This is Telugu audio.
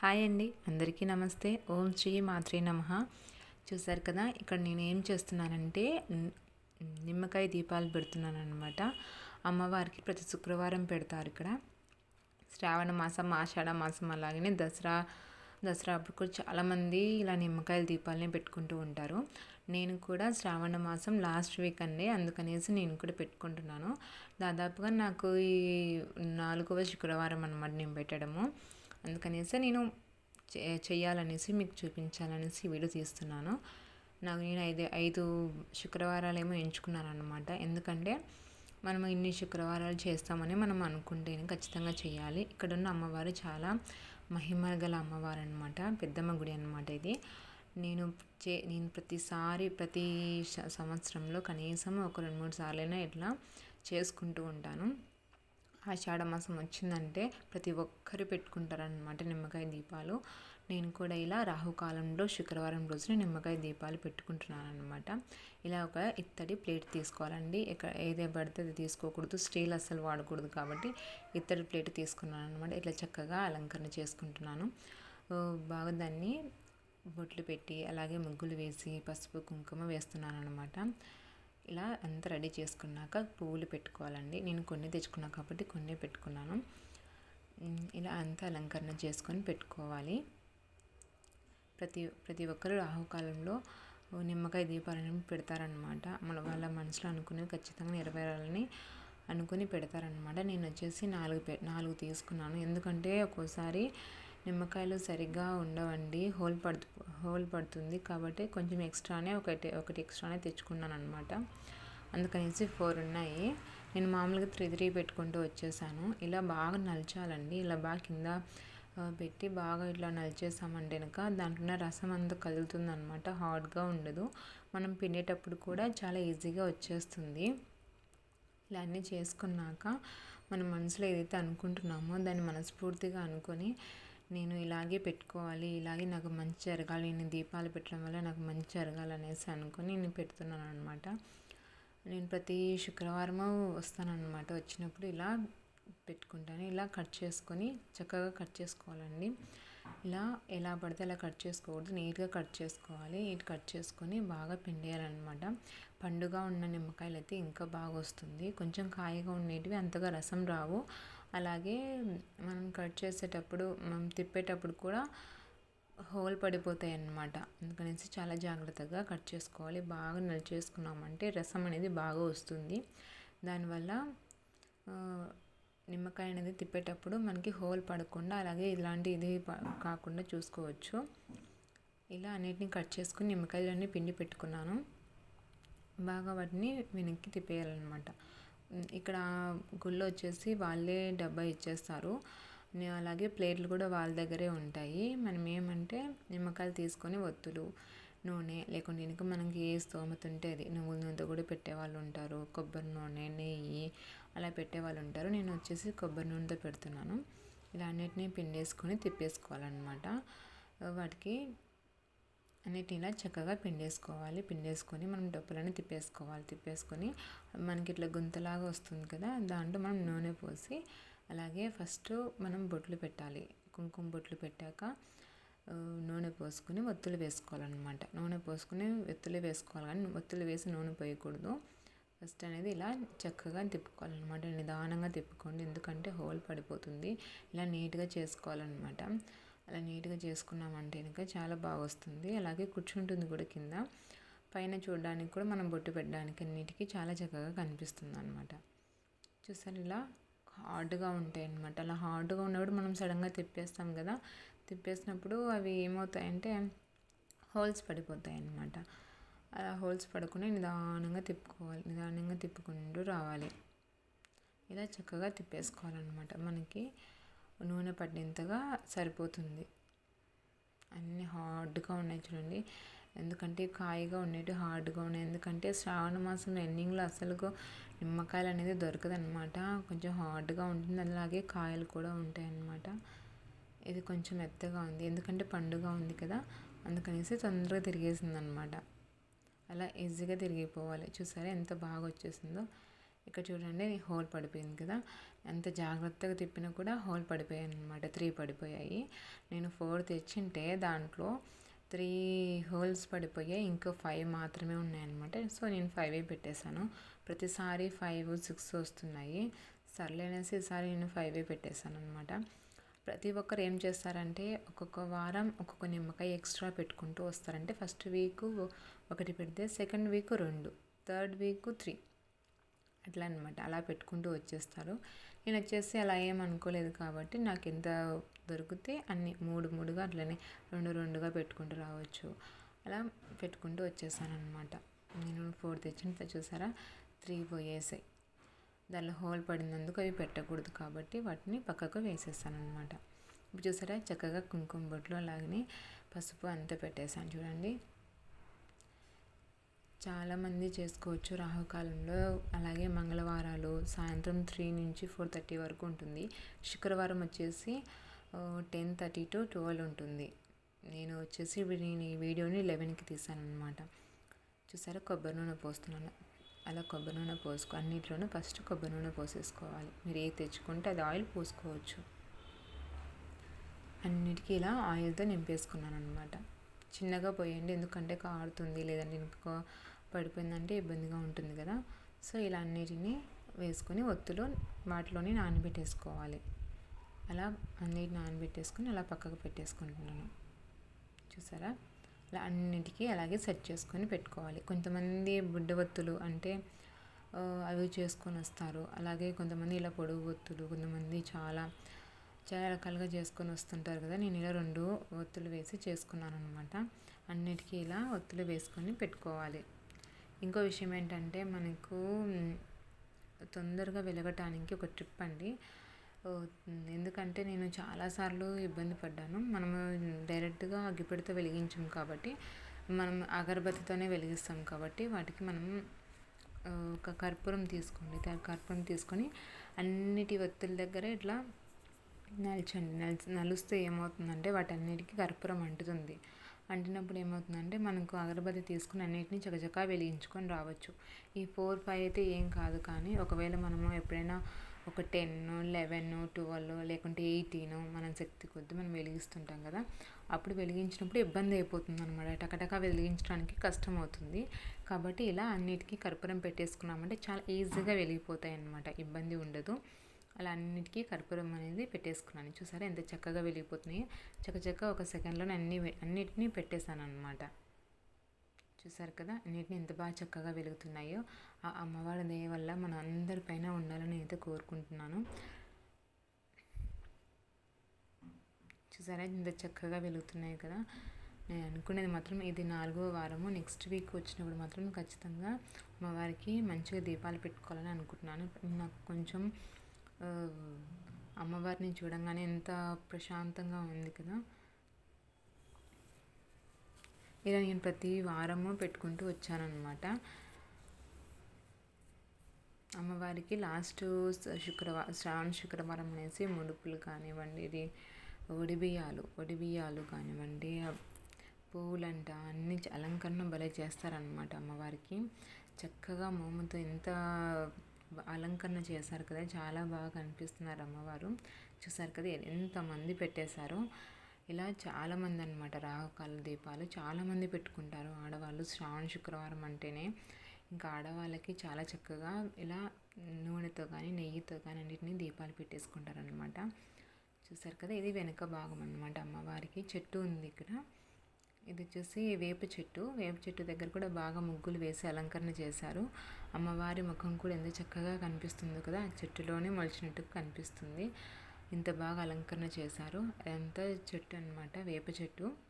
హాయ్ అండి. అందరికీ నమస్తే. ఓం శ్రీ మాత్రే నమ. చూసారు కదా ఇక్కడ నేను ఏం చేస్తున్నానంటే నిమ్మకాయ దీపాలు పెడుతున్నాను అనమాట అమ్మవారికి ప్రతి శుక్రవారం పెడతారు ఇక్కడ. శ్రావణ మాసం ఆషాఢ మాసం అలాగనే దసరా దసరా అప్పుడు కూడా చాలామంది ఇలా నిమ్మకాయల దీపాలని పెట్టుకుంటూ ఉంటారు. నేను కూడా శ్రావణ మాసం లాస్ట్ వీక్ అండి అందుకనేసి నేను కూడా పెట్టుకుంటున్నాను. దాదాపుగా నాకు ఈ నాలుగవ శుక్రవారం అనమాట నేను పెట్టడము. అందుకనేసి నేను చే- చెయ్యాలనేసి మీకు చూపించాలనేసి వీడియో తీస్తున్నాను. నాకు నేను ఐదు ఐదు శుక్రవారాలు ఏమో ఎంచుకున్నాను అనమాట ఎందుకంటే మనం ఇన్ని శుక్రవారాలు చేస్తామని మనం అనుకుంటేనే ఖచ్చితంగా చేయాలి ఇక్కడ ఉన్న అమ్మవారు చాలా మహిమ గల అమ్మవారు అనమాట పెద్దమ్మ గుడి అనమాట ఇది. నేను చే నేను ప్రతిసారి ప్రతి సంవత్సరంలో కనీసం ఒక రెండు మూడు సార్లైనా ఇట్లా చేసుకుంటూ ఉంటాను. ఆషాఢ మాసం వచ్చిందంటే ప్రతి ఒక్కరు పెట్టుకుంటారనమాట నిమ్మకాయ దీపాలు. నేను కూడా ఇలా రాహుకాలంలో శుక్రవారం రోజున నిమ్మకాయ దీపాలు పెట్టుకుంటున్నాను అనమాట ఇలా ఒక ఇత్తడి ప్లేట్ తీసుకోవాలండి. ఇక్కడ ఏదే పడితే అది తీసుకోకూడదు. స్టీల్ అస్సలు వాడకూడదు కాబట్టి ఇత్తడి ప్లేట్ తీసుకున్నాను అనమాట ఇట్లా చక్కగా అలంకరణ చేసుకుంటున్నాను. బాగా దాన్ని బొట్లు పెట్టి అలాగే ముగ్గులు వేసి పసుపు కుంకుమ వేస్తున్నాను అనమాట ఇలా అంతా రెడీ చేసుకున్నాక పువ్వులు పెట్టుకోవాలండి. నేను కొన్ని తెచ్చుకున్నా కాబట్టి కొన్ని పెట్టుకున్నాను. ఇలా అంతా అలంకరణ చేసుకొని పెట్టుకోవాలి. ప్రతి ప్రతి ఒక్కరు రాహుకాలంలో నిమ్మకాయ దీపాలను పెడతారనమాట మన వాళ్ళ మనసులో అనుకుని ఖచ్చితంగా నెరవేరాలని అనుకుని పెడతారనమాట నేను వచ్చేసి నాలుగు పె నాలుగు తీసుకున్నాను. ఎందుకంటే ఒక్కోసారి నిమ్మకాయలు సరిగ్గా ఉండవండి. హోల్ పడుతు హోల్ పడుతుంది కాబట్టి కొంచెం ఎక్స్ట్రానే ఒకటి ఒకటి ఎక్స్ట్రానే తెచ్చుకున్నాను అనమాట అందుకనేసి ఫోర్ ఉన్నాయి. నేను మామూలుగా త్రీ త్రీ పెట్టుకుంటూ వచ్చేసాను. ఇలా బాగా నలిచాలండి. ఇలా బాగా కింద పెట్టి బాగా ఇట్లా నలిచేసామంటే కనుక దాంట్లో ఉన్న రసం అంతా కదులుతుంది అనమాట హార్డ్గా ఉండదు. మనం పిండేటప్పుడు కూడా చాలా ఈజీగా వచ్చేస్తుంది. ఇలా అన్నీ చేసుకున్నాక మన మనసులో ఏదైతే అనుకుంటున్నామో దాన్ని మనస్ఫూర్తిగా అనుకొని నేను ఇలాగే పెట్టుకోవాలి ఇలాగే నాకు మంచి జరగాలి నేను దీపాలు పెట్టడం వల్ల నాకు మంచి జరగాలి అనేసి అనుకొని నేను పెడుతున్నాను అనమాట నేను ప్రతి శుక్రవారము వస్తానన్నమాట. వచ్చినప్పుడు ఇలా పెట్టుకుంటాను. ఇలా కట్ చేసుకొని చక్కగా కట్ చేసుకోవాలండి. ఇలా ఎలా పడితే అలా కట్ చేసుకోకూడదు. నీట్గా కట్ చేసుకోవాలి. నీట్ కట్ చేసుకొని బాగా పిండేయాలన్నమాట. పండుగ ఉన్న నిమ్మకాయలు అయితే ఇంకా బాగా వస్తుంది కొంచెం కాయగా ఉండేటివి అంతగా రసం రావు. అలాగే మనం కట్ చేసేటప్పుడు మనం తిప్పేటప్పుడు కూడా హోల్ పడిపోతాయి అన్నమాట అందుకనేసి చాలా జాగ్రత్తగా కట్ చేసుకోవాలి. బాగా నలిచేసుకున్నామంటే రసం అనేది బాగా వస్తుంది. దానివల్ల నిమ్మకాయ అనేది తిప్పేటప్పుడు మనకి హోల్ పడకుండా అలాగే ఇలాంటి ఇది కాకుండా చూసుకోవచ్చు. ఇలా అన్నిటిని కట్ చేసుకుని నిమ్మకాయలన్నీ పిండి పెట్టుకున్నాను. బాగా వాటిని వెనక్కి తిప్పేయాలన్నమాట. ఇక్కడ గుళ్ళో వచ్చేసి వాళ్ళే డబ్బా ఇచ్చేస్తారు. అలాగే ప్లేట్లు కూడా వాళ్ళ దగ్గరే ఉంటాయి. మనం ఏమంటే నిమ్మకాయలు తీసుకొని ఒత్తులు నూనె లేకుంటే ఇంకా మనకి ఏ స్తోమత ఉంటే అది. నువ్వుల నూనెతో కూడా పెట్టేవాళ్ళు ఉంటారు. కొబ్బరి నూనె నెయ్యి అలా పెట్టేవాళ్ళు ఉంటారు. నేను వచ్చేసి కొబ్బరి నూనెతో పెడుతున్నాను. ఇలా అన్నిటినీ పిండేసుకొని తిప్పేసుకోవాలన్నమాట. వాటికి అన్నిటి ఇలా చక్కగా పిండేసుకోవాలి. పిండేసుకొని మనం డప్పులని తిప్పేసుకోవాలి. తిప్పేసుకొని మనకి ఇట్లా గుంతలాగా వస్తుంది కదా దాంట్లో మనం నూనె పోసి అలాగే ఫస్ట్ మనం బొట్లు పెట్టాలి. కుంకుమ బొట్లు పెట్టాక నూనె పోసుకుని ఒత్తులు వేసుకోవాలన్నమాట. నూనె పోసుకుని ఒత్తులు వేసుకోవాలి కానీ ఒత్తులు వేసి నూనె పోయకూడదు. ఫస్ట్ అనేది ఇలా చక్కగా తిప్పుకోవాలన్నమాట. నిదానంగా తిప్పుకోండి. ఎందుకంటే హోల్ పడిపోతుంది. ఇలా నీట్గా చేసుకోవాలన్నమాట. అలా నీట్గా చేసుకున్నామంటే కనుక చాలా బాగా వస్తుంది అలాగే కూర్చుంటుంది కూడా కింద. పైన చూడడానికి కూడా మనం బొట్టు పెట్టడానికి అన్నిటికీ చాలా చక్కగా కనిపిస్తుంది అనమాట చూసారు ఇలా హార్డ్గా ఉంటాయి అన్నమాట అలా హార్డ్గా ఉన్నప్పుడు మనం సడన్గా తిప్పేస్తాం కదా తిప్పేసినప్పుడు అవి ఏమవుతాయంటే హోల్స్ పడిపోతాయి అన్నమాట అలా హోల్స్ పడకుండా నిదానంగా తిప్పుకోవాలి నిదానంగా తిప్పుకుంటూ రావాలి. ఇలా చక్కగా తిప్పేసుకోవాలన్నమాట మనకి. నూనె పడినంతగా సరిపోతుంది. అన్నీ హార్డ్గా ఉన్నాయి చూడండి. ఎందుకంటే కాయగా ఉండేవి హార్డ్గా ఉన్నాయి. ఎందుకంటే శ్రావణ మాసం ఎండింగ్లో అసలుకు నిమ్మకాయలు అనేది దొరకదనమాట కొంచెం హార్డ్గా ఉంటుంది. అలాగే కాయలు కూడా ఉంటాయి అన్నమాట ఇది కొంచెం మెత్తగా ఉంది. ఎందుకంటే పండుగ ఉంది కదా. అందుకనేసి తొందరగా తిరిగేసింది అనమాట అలా ఈజీగా తిరిగిపోవాలి. చూసారా ఎంత బాగా వచ్చేసిందో. ఇక్కడ చూడండి హోల్ పడిపోయింది కదా. ఎంత జాగ్రత్తగా తిప్పినా కూడా హోల్ పడిపోయాయి అనమాట త్రీ పడిపోయాయి. నేను ఫోర్ తెచ్చింటే దాంట్లో త్రీ హోల్స్ పడిపోయాయి. ఇంకో ఫైవ్ మాత్రమే ఉన్నాయన్నమాట సో నేను ఫైవే పెట్టేశాను. ప్రతిసారి ఫైవ్ సిక్స్ వస్తున్నాయి. సర్లేనేసి ఈసారి నేను ఫైవే పెట్టేశాను అనమాట ప్రతి ఒక్కరు ఏం చేస్తారంటే ఒక్కొక్క వారం ఒక్కొక్క నిమ్మకాయ ఎక్స్ట్రా పెట్టుకుంటూ వస్తారంటే ఫస్ట్ వీక్ ఒకటి పెడితే సెకండ్ వీక్ రెండు థర్డ్ వీక్ త్రీ. అట్లా అనమాట అలా పెట్టుకుంటూ వచ్చేస్తారు. నేను వచ్చేసి అలా ఏం అనుకోలేదు కాబట్టి నాకు ఎంత దొరికితే అన్ని మూడు మూడుగా అట్లనే రెండు రెండుగా పెట్టుకుంటూ రావచ్చు. అలా పెట్టుకుంటూ వచ్చేసాను అనమాట నేను ఫోర్ తెచ్చిన చూసారా? త్రీ పోయేసాయి. దానిలో హోల్ పడినందుకు అవి పెట్టకూడదు కాబట్టి వాటిని పక్కకు వేసేస్తాను అనమాట ఇప్పుడు చూసారా? చక్కగా కుంకుమ బొట్లు అలాగనే పసుపు అంతా పెట్టేశాను చూడండి. చాలామంది చేసుకోవచ్చు రాహుకాలంలో. అలాగే మంగళవారాలు సాయంత్రం త్రీ నుంచి ఫోర్ థర్టీ వరకు ఉంటుంది. శుక్రవారం వచ్చేసి టెన్ థర్టీ టు ట్వెల్వ్ ఉంటుంది. నేను వచ్చేసి నేను ఈ వీడియోని లెవెన్కి తీసాను అనమాట చూసారా? కొబ్బరి నూనె పోస్తున్నాను. అలా కొబ్బరి నూనె పోసుకో అన్నిట్లోనూ ఫస్ట్ కొబ్బరి నూనె పోసేసుకోవాలి. మీరు ఏ తెచ్చుకుంటే అది ఆయిల్ పోసుకోవచ్చు. అన్నిటికీ ఇలా ఆయిల్తో నింపేసుకున్నాను అనమాట చిన్నగా పోయండి ఎందుకంటే కారుతుంది లేదంటే ఇంకో పడిపోయిందంటే ఇబ్బందిగా ఉంటుంది కదా. సో ఇలా అన్నిటిని వేసుకొని ఒత్తులో వాటిలోనే నానబెట్టేసుకోవాలి. అలా అన్నిటి నానబెట్టేసుకొని అలా పక్కకు పెట్టేసుకుంటున్నాను. చూసారా? ఇలా అన్నిటికీ అలాగే సెట్ చేసుకొని పెట్టుకోవాలి. కొంతమంది బుడ్డ ఒత్తులు అంటే అవి చేసుకొని వస్తారు. అలాగే కొంతమంది ఇలా పొడుగు ఒత్తులు కొంతమంది చాలా చాలా రకాలుగా చేసుకొని వస్తుంటారు కదా. నేను ఇలా రెండు ఒత్తులు వేసి చేసుకున్నాను అనమాట అన్నిటికీ ఇలా ఒత్తులు వేసుకొని పెట్టుకోవాలి. ఇంకో విషయం ఏంటంటే మనకు తొందరగా వెలగటానికి ఒక ట్రిప్ అండి. ఎందుకంటే నేను చాలాసార్లు ఇబ్బంది పడ్డాను. మనము డైరెక్ట్గా అగ్గిపెడితో వెలిగించాం కాబట్టి మనం అగరబత్తితోనే వెలిగిస్తాం కాబట్టి వాటికి మనం ఒక కర్పూరం తీసుకోండి. కర్పూరం తీసుకొని అన్నిటి ఒత్తుల దగ్గర ఇట్లా నలిచండి. నలిచి నలుస్తే ఏమవుతుందంటే వాటన్నిటికీ కర్పూరం అంటుతుంది. అంటినప్పుడు ఏమవుతుందంటే మనకు అగరబత్తి తీసుకుని అన్నిటిని చకచకా వెలిగించుకొని రావచ్చు. ఈ ఫోర్ ఫైవ్ అయితే ఏం కాదు కానీ ఒకవేళ మనము ఎప్పుడైనా ఒక టెన్ లెవెన్ ట్వెల్వ్ లేకుంటే ఎయిటీన్ మనం శక్తి కొద్ది మనం వెలిగిస్తుంటాం కదా అప్పుడు వెలిగించినప్పుడు ఇబ్బంది అయిపోతుంది అనమాట టకటకా వెలిగించడానికి కష్టం అవుతుంది కాబట్టి ఇలా అన్నిటికీ కర్పూరం పెట్టేసుకున్నామంటే చాలా ఈజీగా వెలిగిపోతాయి అన్నమాట ఇబ్బంది ఉండదు. అలా అన్నిటికీ కర్పూరం అనేది పెట్టేసుకున్నాను. చూసారా ఎంత చక్కగా వెలిగిపోతున్నాయి? చక్కచక్క ఒక సెకండ్లో అన్ని అన్నిటినీ పెట్టేశాను అనమాట చూసారు కదా? అన్నిటిని ఎంత బాగా చక్కగా వెలుగుతున్నాయో? ఆ అమ్మవారి దయ వల్ల మన అందరిపైన ఉండాలని అయితే కోరుకుంటున్నాను. చూసారా? ఇంత చక్కగా వెలుగుతున్నాయి కదా? నేను అనుకునేది మాత్రం ఇది నాలుగో వారము. నెక్స్ట్ వీక్ వచ్చినప్పుడు మాత్రం ఖచ్చితంగా అమ్మవారికి మంచిగా దీపాలు పెట్టుకోవాలని అనుకుంటున్నాను. నాకు కొంచెం అమ్మవారిని చూడంగానే ఎంత ప్రశాంతంగా ఉంది కదా. ఇలా నేను ప్రతి వారము పెట్టుకుంటూ వచ్చానమాట అమ్మవారికి లాస్ట్ శుక్రవారం శ్రావణ శుక్రవారం అనేసి ముడుపులు కానివ్వండి ఇది ఒడిబియ్యాలు ఒడిబియ్యాలు కానివ్వండి పువ్వులంట అన్ని అలంకరణ భలే చేస్తారనమాట అమ్మవారికి. చక్కగా మోముతో ఎంత అలంకరణ చేశారు కదా చాలా బాగా కనిపిస్తున్నారు అమ్మవారు. చూసారు కదా ఎంతమంది పెట్టేశారో. ఇలా చాలామంది అనమాట రాహుకాల దీపాలు చాలామంది పెట్టుకుంటారు. ఆడవాళ్ళు శ్రావణ శుక్రవారం అంటేనే. ఇంకా ఆడవాళ్ళకి చాలా చక్కగా ఇలా నూనెతో కానీ నెయ్యితో కానీ అన్నిటిని దీపాలు పెట్టేసుకుంటారు అనమాట చూసారు కదా ఇది వెనుక భాగం అనమాట అమ్మవారికి. చెట్టు ఉంది ఇక్కడ. ఇది వచ్చేసి వేప చెట్టు. వేప చెట్టు దగ్గర కూడా బాగా ముగ్గులు వేసి అలంకరణ చేశారు. అమ్మవారి ముఖం కూడా ఎంత చక్కగా కనిపిస్తుందో కదా చెట్టులోనే మొలిచినట్టు కనిపిస్తుంది. ఇంత బాగా అలంకరణ చేశారు. ఎంత చెట్టు అనమాట వేప చెట్టు.